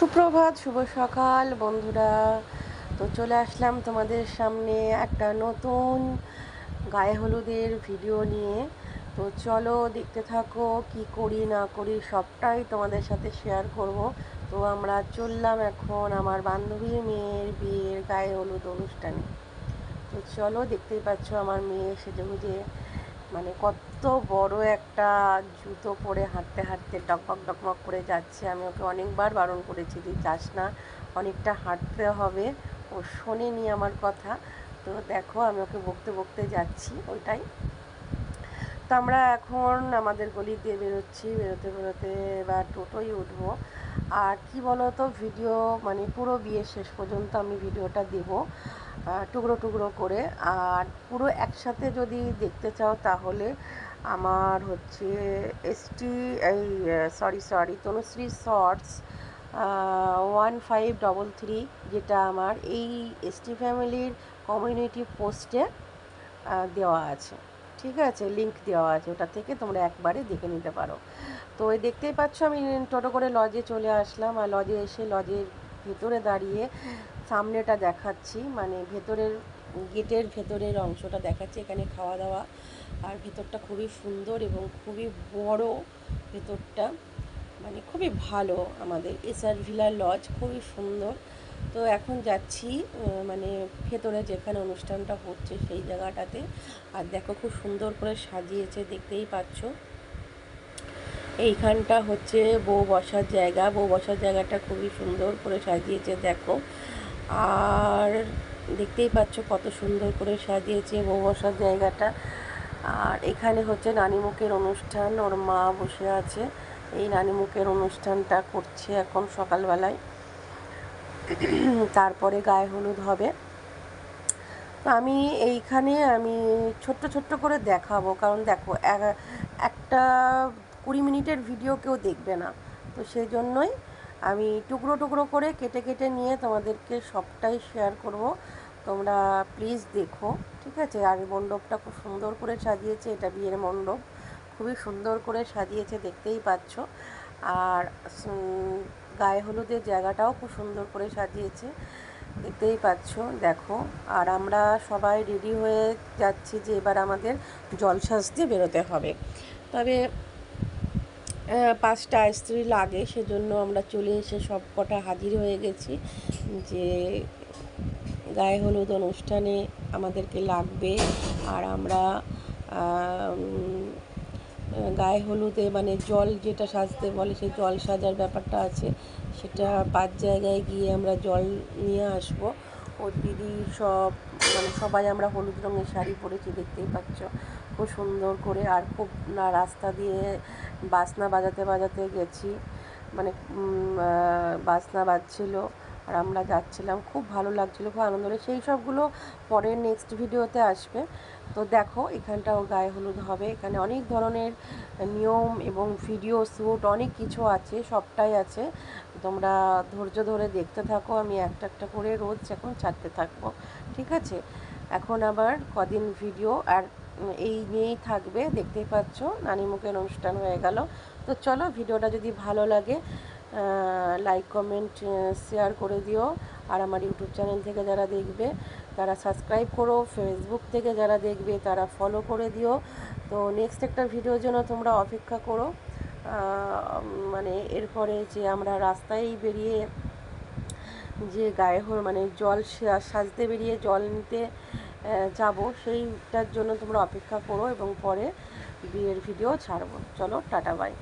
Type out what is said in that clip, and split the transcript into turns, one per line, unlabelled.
সুপ্রভাত, শুভ সকাল বন্ধুরা। তো চলে আসলাম তোমাদের সামনে একটা নতুন গায়ে হলুদের ভিডিও নিয়ে। তো চলো দেখতে থাকো কি করি, না করি, সবটাই তোমাদের সাথে শেয়ার করব। তো আমরা চললাম এখন আমার বান্ধবীর মেয়ের বিয়ের গায়ে হলুদ অনুষ্ঠানে। তো চলো দেখতেই পাচ্ছ আমার মেয়ে সেজে গুজে মানে কত বড় একটা জুতো পরে হাঁটতে হাঁটতে ডকমক ডকমক করে যাচ্ছে। আমি ওকে অনেকবার বারণ করেছি যে যাস না, অনেকটা হাঁটতে হবে। ও শোনেনি আমার কথা। তো দেখো, আমি ওকে বকতে বকতে যাচ্ছি ওইটাই। তো আমরা এখন আমাদের গলি দিয়ে বেরোচ্ছি। বেরোতে বেরোতে এবার টোটোই উঠবো। আর কি বলো তো ভিডিও মানে পুরো বিয়ের শেষ পর্যন্ত আমি ভিডিওটা দেবো টুকরো টুকরো করে। আর পুরো একসাথে যদি দেখতে চাও তাহলে আমার হচ্ছে এসটি এই sorry sorry Tanushree shorts one five double three যেটা আমার এই এসটি ফ্যামিলির কমিউনিটি পোস্টে দেওয়া আছে। ঠিক আছে লিঙ্ক দেওয়া আছে, ওটা থেকে তোমরা একবারে দেখে নিতে পারো। তো ওই দেখতেই পাচ্ছ, আমি টোটো করে লজে চলে আসলাম আর লজে এসে লজের ভেতরে দাঁড়িয়ে সামনেটা দেখাচ্ছি মানে ভেতরের গেটের ভেতরের অংশটা দেখাচ্ছি, এখানে খাওয়া দাওয়া। আর ভেতরটা খুবই সুন্দর এবং খুবই বড় ভেতরটা মানে খুবই ভালো আমাদের এসআর ভিলা লজ খুবই সুন্দর। তো এখন যাচ্ছি মানে ভেতরে যেখানে অনুষ্ঠানটা হচ্ছে সেই জায়গাটাতে। আর দেখো খুব সুন্দর করে সাজিয়েছে, দেখতেই পাচ্ছ। এইখানটা হচ্ছে বউ বসার জায়গা। বউ বসার জায়গাটা খুবই সুন্দর করে সাজিয়েছে, দেখো। আর দেখতেই পাচ্ছ কত সুন্দর করে সাজিয়েছে বউ বসার জায়গাটা। আর এখানে হচ্ছে নানিমুখের অনুষ্ঠান, ওর মা বসে আছে। এই নানিমুখের অনুষ্ঠানটা করছে এখন সকালবেলায়। তারপরে গায়ে হলুদ হবে। তো আমি এইখানে আমি ছোট্ট ছোট্ট করে দেখাবো, কারণ দেখো একটা কুড়ি মিনিটের ভিডিও কেউ দেখবে না। তো সেই জন্যই আমি টুকরো টুকরো করে কেটে কেটে নিয়ে তোমাদেরকে সবটাই শেয়ার করব। তোমরা প্লিজ দেখো, ঠিক আছে? আর মণ্ডপটা খুব সুন্দর করে সাজিয়েছে, এটা বিয়ের মণ্ডপ। খুবই সুন্দর করে সাজিয়েছে, দেখতেই পাচ্ছ। আর গায়ে হলুদের জায়গাটাও খুব সুন্দর করে সাজিয়েছে। দেখতেই পাচ্ছ, দেখো। আর আমরা সবাই রেডি হয়ে যাচ্ছি যে এবার আমাদের জল সাজতে বেরোতে হবে। তবে পাঁচটা স্ত্রী লাগে, সেজন্য আমরা চলে এসে সব কটা হাজির হয়ে গেছি যে গায়ে হলুদ অনুষ্ঠানে আমাদেরকে লাগবে। আর আমরা গায়ে হলুদে মানে জল যেটা সাজতে বলে সেই জল সাজার ব্যাপারটা আছে। সেটা পাঁচ জায়গায় গিয়ে আমরা জল নিয়ে আসব। ও দিদি সব মানে সবাই আমরা হলুদ রঙের শাড়ি পরেছি, দেখতেই পাচ্ছ। খুব সুন্দর করে আর খুব না, রাস্তা দিয়ে বাসনা বাজাতে বাজাতে গেছি। মানে বাসনা বাজছিল। আর আমরা যাচ্ছিলাম, খুব ভালো লাগছিল, খুব আনন্দ হলো। সেই সবগুলো পরের নেক্সট ভিডিওতে আসবে। তো দেখো, এখানটাও গায়ে হলুদ হবে। এখানে অনেক ধরনের নিয়ম এবং ভিডিও শ্যুট অনেক কিছু আছে, সবটাই আছে। তোমরা ধৈর্য ধরে দেখতে থাকো, আমি একটা একটা করে রোজ এখন ছাড়তে থাকব। ঠিক আছে? এখন আবার কদিন ভিডিও আর এই নিয়েই থাকবে। দেখতেই পাচ্ছ, নানিমুখের অনুষ্ঠান হয়ে গেল। তো চলো ভিডিওটা যদি ভালো লাগে লাইক কমেন্ট শেয়ার করে দিও। আর আমার ইউটিউব চ্যানেল থেকে যারা দেখবে, তারা সাবস্ক্রাইব করো। ফেসবুক থেকে যারা দেখবে, তারা ফলো করে দিও। তো নেক্সট একটা ভিডিওর জন্য তোমরা অপেক্ষা করো। মানে এরপরে যে আমরা রাস্তায় বেরিয়ে যে গায়ে হল মানে জল সাজতে বেরিয়ে জল নিতে যাব, সেইটার জন্য তোমরা অপেক্ষা করো এবং পরে বিয়ের ভিডিও ছাড়বো। চলো, টাটা বাই